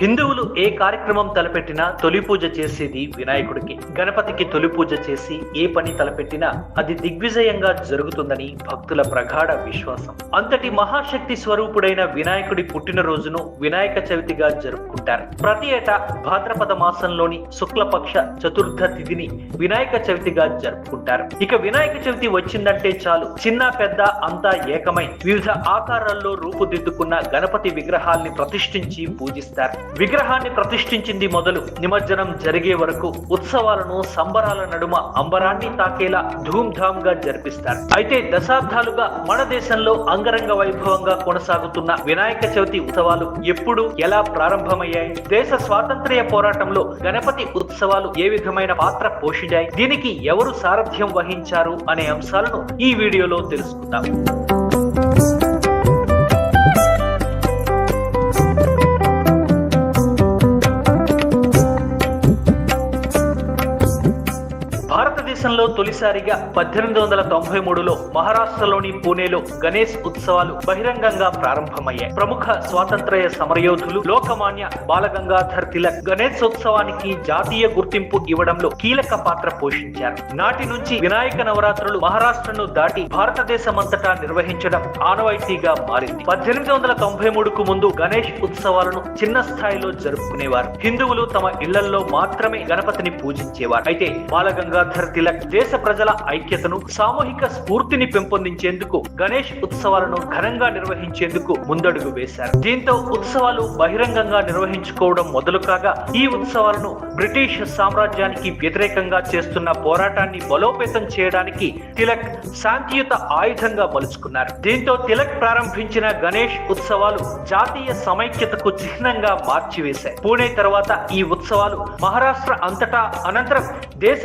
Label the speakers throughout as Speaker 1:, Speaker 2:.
Speaker 1: హిందువులు ఏ కార్యక్రమం తలపెట్టినా తొలి పూజ చేసేది వినాయకుడికి. గణపతికి తొలి పూజ చేసి ఏ పని తలపెట్టినా అది దిగ్విజయంగా జరుగుతుందని భక్తుల ప్రగాఢ విశ్వాసం. అంతటి మహాశక్తి స్వరూపుడైన వినాయకుడి పుట్టినరోజును వినాయక చవితిగా జరుపుకుంటారు. ప్రతి ఏటా భాద్రపద మాసంలోని శుక్లపక్ష చతుర్థ తిథిని వినాయక చవితిగా జరుపుకుంటారు. ఇక వినాయక చవితి వచ్చిందంటే చాలు. చిన్న పెద్ద అంతా ఏకమై వివిధ ఆకారాల్లో రూపుదిద్దుకున్న గణపతి విగ్రహాల్ని ప్రతిష్ఠించి పూజిస్తారు. విగ్రహాన్ని ప్రతిష్ఠించింది మొదలు నిమజ్జనం జరిగే వరకు ఉత్సవాలను సంబరాల నడుమ అంబరాన్ని తాకేలా ధూమ్ధామ్గా జరిపిస్తారు. అయితే దశాబ్దాలుగా మన దేశంలో అంగరంగ వైభవంగా కొనసాగుతున్న వినాయక చవితి ఉత్సవాలు ఎప్పుడు ఎలా ప్రారంభమయ్యాయి? దేశ స్వాతంత్ర్య పోరాటంలో గణపతి ఉత్సవాలు ఏ విధమైన పాత్ర పోషించాయి? దీనికి ఎవరు సారథ్యం వహించారు? అనే అంశాలను ఈ వీడియోలో తెలుసుకుందాం. భారతదేశంలో తొలిసారిగా పద్దెనిమిది వందల తొంభై మూడులో మహారాష్ట్రలోని పూణేలో గణేష్ ఉత్సవాలు బహిరంగంగా ప్రారంభమయ్యాయి. ప్రముఖ స్వాతంత్ర్య సమరయోధులు లోకమాన్య బాలగంగాధర్ తిలక్ గణేష్ ఉత్సవానికి జాతీయ గుర్తింపు ఇవ్వడంలో కీలక పాత్ర పోషించారు. నాటి నుంచి వినాయక నవరాత్రులు మహారాష్ట్రను దాటి భారతదేశమంతటా నిర్వహించడం ఆనవాయితీగా మారింది. పద్దెనిమిది వందల తొంభై మూడుకు ముందు గణేష్ ఉత్సవాలను చిన్న స్థాయిలో జరుపుకునేవారు. హిందువులు తమ ఇళ్ళలో మాత్రమే గణపతిని పూజించేవారు. అయితే బాలగంగా గంగాధర్ తిలక్ దేశ ప్రజల ఐక్యతను సామూహిక స్ఫూర్తిని పెంపొందించేందుకు గణేష్ ఉత్సవాలను ఘనంగా నిర్వహించేందుకు ముందడుగు వేశారు. దీంతో ఉత్సవాలు బహిరంగంగా నిర్వహించుకోవడం మొదలు కాగా ఈ ఉత్సవాలను బ్రిటిష్ సామ్రాజ్యానికి వ్యతిరేకంగా చేస్తున్న పోరాటాన్ని బలోపేతం చేయడానికి తిలక్ శాంతియుత ఆయుధంగా మలుచుకున్నారు. దీంతో తిలక్ ప్రారంభించిన గణేష్ ఉత్సవాలు జాతీయ సమైక్యతకు చిహ్నంగా మార్చివేశాయి. పూణే తర్వాత ఈ ఉత్సవాలు మహారాష్ట్ర అంతటా అనంతరం దేశ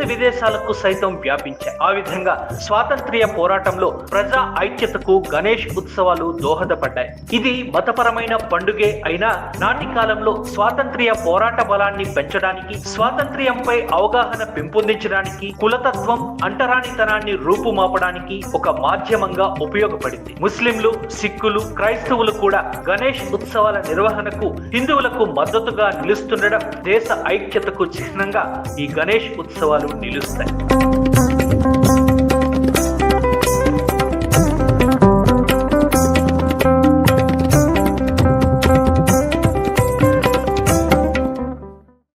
Speaker 1: ప్రాంతాలకు సైతం వ్యాపించాయి ఆ విధంగా స్వాతంత్ర్య పోరాటంలో ప్రజా ఐక్యతకు గణేష్ ఉత్సవాలు దోహదపడ్డాయి. ఇది మతపరమైన పండుగే అయినా నాటి కాలంలో స్వాతంత్ర్య పోరాట బలాన్ని పెంచడానికి స్వాతంత్ర్యంపై అవగాహన పెంపొందించడానికి కులతత్వం అంటరానితనాన్ని రూపుమాపడానికి ఒక మాధ్యమంగా ఉపయోగపడింది. ముస్లింలు సిక్కులు క్రైస్తవులు కూడా గణేష్ ఉత్సవాల నిర్వహణకు హిందువులకు మద్దతుగా నిలుస్తుండడం దేశ ఐక్యతకు చిహ్నంగా ఈ గణేష్ ఉత్సవాలు నిలుస్తాయి. Bye.